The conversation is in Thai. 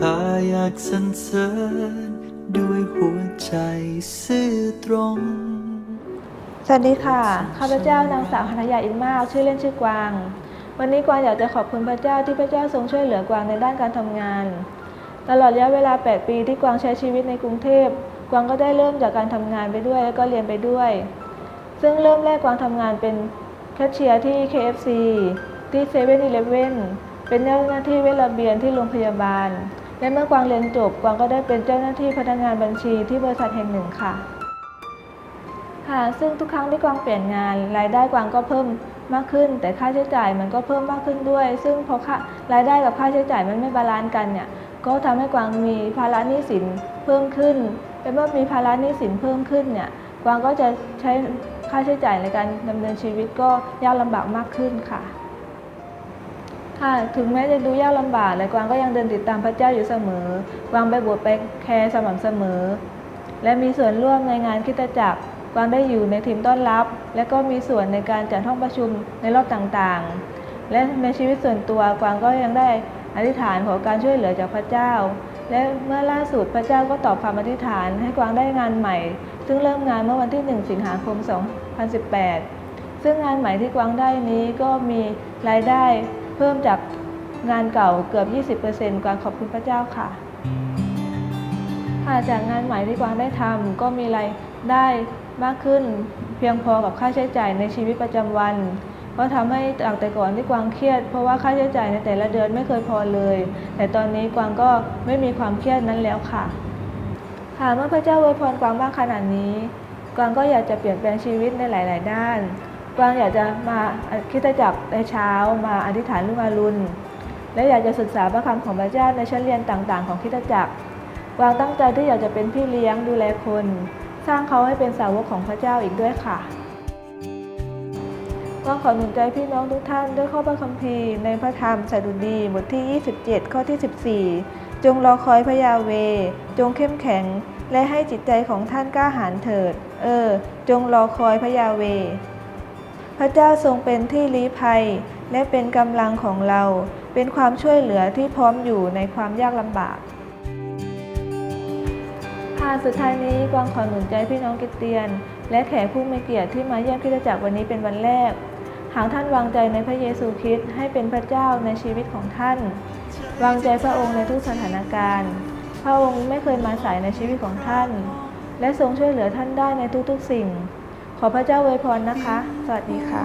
ข้าอยากสรรเสริญด้วยหัวใจซื่อตรง สวัสดีค่ะ ข้าพเจ้านางสาวหันยาอินมาก ชื่อเล่นชื่อกวาง วันนี้กวางอยากจะขอบคุณพระเจ้าที่พระเจ้าทรงช่วยเหลือกวางในด้านการทำงาน ตลอดระยะเวลา 8 ปีที่กวางใช้ชีวิตในกรุงเทพ กวางก็ได้เริ่มจากการทำงานไปด้วยแล้วก็เรียนไปด้วย ซึ่งเริ่มแรกกวางทำงานเป็นแคชเชียร์ที่ KFC ที่7 e เ e ่ e อเป็นเจ้าหน้าที่เวชระเบียนที่โรงพยาบาล และเมื่อกวางเรียนจบกวางก็ได้เป็นเจ้าหน้าที่พนักงานบัญชีที่บริษัทแห่งหนึ่งค่ะ ค่ะ ซึ่งทุกครั้งที่กวางเปลี่ยนงาน รายได้กวางก็เพิ่มมากขึ้น แต่ค่าใช้จ่ายมันก็เพิ่มมากขึ้นด้วย ซึ่งพอค่ารายได้กับค่าใช้จ่ายมันไม่บาลานซ์กันเนี่ยก็ทำให้กวางมีภาระหนี้สินเพิ่มขึ้นและเมื่อมีภาระหนี้สินเพิ่มขึ้นเนี่ยกวางก็จะใช้ค่าใช้จ่ายในการดำเนินชีวิตก็ยากลำบากมากขึ้นค่ะ ค่ะ ถึงแม้จะดูยากลำบากแต่กวางก็ยังเดินติดตามพระเจ้าอยู่เสมอ กวางไปบวชไปแคร์สม่ำเสมอ และมีส่วนร่วมในงานคิดจักร กวางได้อยู่ในทีมต้อนรับ และก็มีส่วนในการจัดห้องประชุมในรอบต่างๆ และในชีวิตส่วนตัว กวางก็ยังได้อธิษฐานขอการช่วยเหลือจากพระเจ้า และเมื่อล่าสุดพระเจ้าก็ตอบคำอธิษฐานให้กวางได้งานใหม่ ซึ่งเริ่มงานเมื่อวันที่ 1 สิงหาคม 2018 ซึ่งงานใหม่ที่กวางได้นี้ก็มีรายได้ เพิ่มจากงานเก่าเกือบ 20%กวางขอบคุณพระเจ้าค่ะค่ะจากงานใหม่ที่กวางได้ทำก็มีรายได้มากขึ้น เพียงพอกับค่าใช้จ่ายในชีวิตประจำวันก็ทำให้จากแต่ก่อนที่กวางเครียด เพราะว่าค่าใช้จ่ายในแต่ละเดือนไม่เคยพอเลย แต่ตอนนี้กวางก็ไม่มีความเครียดนั้นแล้วค่ะ ค่ะเมื่อพระเจ้าอวยพรกวางมากขนาดนี้ กวางก็อยากจะเปลี่ยนแปลงชีวิตในหลาย ๆ ด้าน กวางอยากจะมาคิดจักในเช้ามาอธิษฐานรุ่งอรุณ และอยากจะศึกษาพระคำของพระเจ้าในชั้นเรียนต่างๆ ของคิดจักรกวางตั้งใจที่อยากจะเป็นพี่เลี้ยงดูแลคน สร้างเขาให้เป็นสาวกของพระเจ้าอีกด้วยค่ะกวางขอหนุนใจพี่น้องทุกท่านด้วยข้อพระคัมภีร์ในพระธรรมสดุดีบทที่ 27 ข้อที่ 14 จงรอคอยพระยาเว จงเข้มแข็ง และให้จิตใจของท่านกล้าหาญเถิด เออ จงรอคอยพระยาเว พระเจ้าทรงเป็นที่ลี้ภัย และเป็นกำลังของเรา เป็นความช่วยเหลือที่พร้อมอยู่ในความยากลำบากค่ะสุดท้ายนี้กวางขอหนุนใจพี่น้องกิตเตียน และแขกผู้มีเกียรติที่มาเยี่ยมคริสตจักรวันนี้เป็นวันแรก หากท่านวางใจในพระเยซูคริสต์ให้เป็นพระเจ้าในชีวิตของท่าน วางใจพระองค์ในทุกสถานการณ์ พระองค์ไม่เคยมาสายในชีวิตของท่าน และทรงช่วยเหลือท่านได้ในทุกๆสิ่ง ขอพระเจ้าอวยพรนะคะ สวัสดีค่ะ